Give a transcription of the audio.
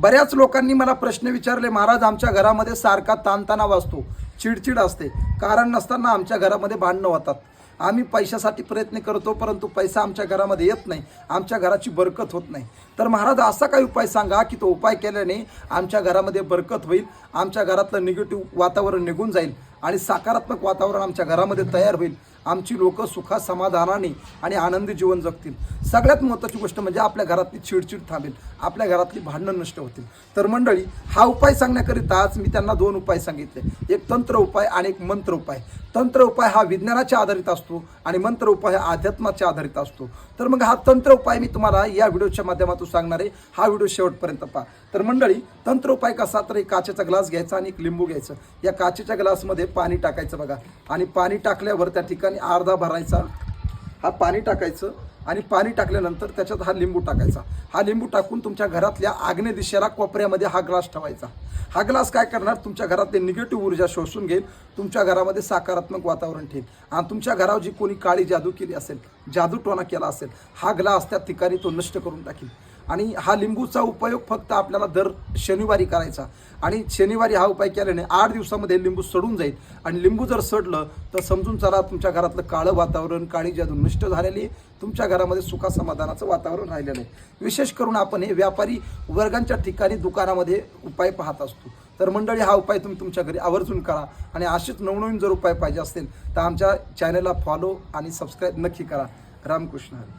बऱ्याच लोकांनी मला प्रश्न विचारले महाराज आमच्या घरामध्ये सारखा ताणताना असतो चिडचिड असते. कारण नसताना आमच्या घरामध्ये भांडणं होतात. आम्ही पैशासाठी प्रयत्न करतो परंतु पैसा आमच्या घरामध्ये येत नाही. आमच्या घराची बरकत होत नाही. तर महाराज असा काही उपाय सांगा की तो उपाय केल्याने आमच्या घरामध्ये बरकत होईल आमच्या घरातलं निगेटिव्ह वातावरण निघून जाईल. आणि सकारात्मक वातावरण आमच्या घरामध्ये तयार होईल. आमची लोकं सुखा समाधानाने आणि आनंदी जीवन जगतील. सगळ्यात महत्त्वाची गोष्ट म्हणजे आपल्या घरातली चिडचिड थांबेल. आपल्या घरातली भांडणं नष्ट होतील. तर मंडळी हा उपाय सांगण्याकरिताच मी त्यांना दोन उपाय सांगितले. एक तंत्र उपाय आणि एक मंत्र उपाय. तंत्र उपाय हा विज्ञानाच्या आधारित असतो आणि मंत्र उपाय हा अध्यात्माच्या आधारित असतो. तर मग हा तंत्र उपाय मी तुम्हाला या व्हिडिओच्या माध्यमातून सांगणार आहे. हा व्हिडिओ शेवटपर्यंत पहा. तर मंडळी तंत्र उपाय कसा? तर एक काचेचा ग्लास घ्यायचा आणि एक लिंबू घ्यायचं. या काचेच्या ग्लासमध्ये पाणी टाकायचं बघा. आणि पाणी टाकल्यावर त्या ठिकाणी अर्धा भरायचा. हा पाणी टाकायचं आणि पाणी टाकल्यानंतर त्याच्यात हा लिंबू टाकायचा. हा लिंबू टाकून तुमच्या घरातल्या आग्नेय दिशेला कोपऱ्यामध्ये हा ग्लास ठेवायचा. हा ग्लास काय करणार? तुमच्या घरातली निगेटिव्ह ऊर्जा शोषून घेईल. तुमच्या घरामध्ये सकारात्मक वातावरण ठेईल आणि तुमच्या घरावर जी कोणी काळी जादू केली असेल जादूटोणा केला असेल हा ग्लास त्या ठिकाणी तो नष्ट करून टाकेल आणि हा लिंबूचा उपयोग फक्त आपल्याला दर शनिवारी करायचा. आणि शनिवारी हा उपाय केल्याने आठ दिवसामध्ये लिंबू सडून जाईल. आणि लिंबू जर सडलं तर समजून चला तुमच्या घरातलं काळं वातावरण काळी जादू नष्ट झालेली आहे तुमच्या घरामध्ये सुखा समाधानाचं वातावरण राहिलेलं आहे. विशेष करून आपण हे व्यापारी वर्गांच्या ठिकाणी दुकानामध्ये उपाय पाहत असतो. तर मंडळी हा उपाय तुम्ही तुमच्या घरी आवर्जून करा. आणि असेच नवनवीन जर उपाय पाहिजे असतील तर आमच्या चॅनलला फॉलो आणि सबस्क्राईब नक्की करा. रामकृष्ण हरी.